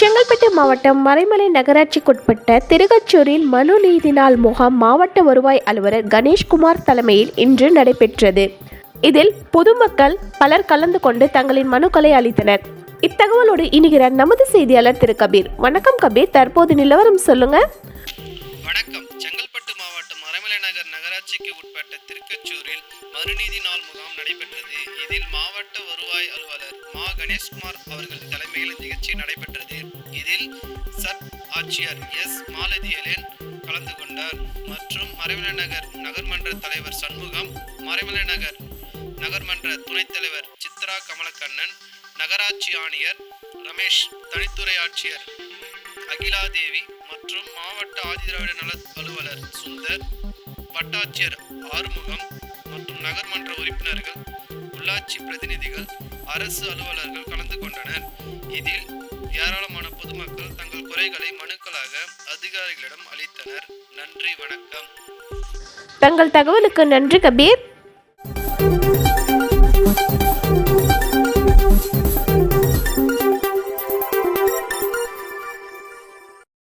செங்கல்பட்டு மாவட்டம் மறைமலை நகராட்சிக்குட்பட்ட திருகச்சூரில் மனு நீதி நாள் முகாம் மாவட்ட வருவாய் அலுவலர் கணேஷ்குமார் தலைமையில் இன்று நடைபெற்றது. இதில் பொதுமக்கள் பலர் கலந்து கொண்டு தங்களின் மனுக்களை அளித்தனர். இத்தகவலோடு இணுகிறார் நமது செய்தியாளர் திரு. கபீர். வணக்கம் கபீர். தற்போது நிலவரம் சொல்லுங்க. வணக்கம். செங்கல்பட்டு மாவட்டம் மறைமலை நகர் நகராட்சிக்கு உட்பட்ட திருக்கச்சூரில் மறுநீதி நாள் முகாம் நடைபெற்றது. இதில் மாவட்ட வருவாய் அலுவலர் மா. கணேஷ்குமார் அவர்கள் தலைமையில் நிகழ்ச்சி நடைபெற்றது. சப் ஆட்சியர் எஸ். மாலதியலேன் கலந்து கொண்டார். மற்றும் மறைமலை நகர் நகர்மன்ற தலைவர் சண்முகம் மறைமலை நகர் நகர்மன்ற துணைத் தலைவர் சித்ரா கமலக்கண்ணன் நகராட்சி ஆணையர் ரமேஷ் தனித்துறை ஆட்சியர் அகிலா தேவி மற்றும் மாவட்ட ஆதிதிராவிட நல அலுவலர் சுந்தர் வட்டாட்சியர் ஆறுமுகம் மற்றும் நகர்மன்ற உறுப்பினர்கள் உள்ளாட்சி பிரதிநிதிகள் அரசு அலுவலர்கள் கலந்து கொண்டனர். இதில் ஏராளமான பொதுமக்கள் முறைகளை மனுக்களாக அதிகாரிகளிடம் அளித்தனர். நன்றி வணக்கம். தங்கள் தகவலுக்கு நன்றி கபீர்.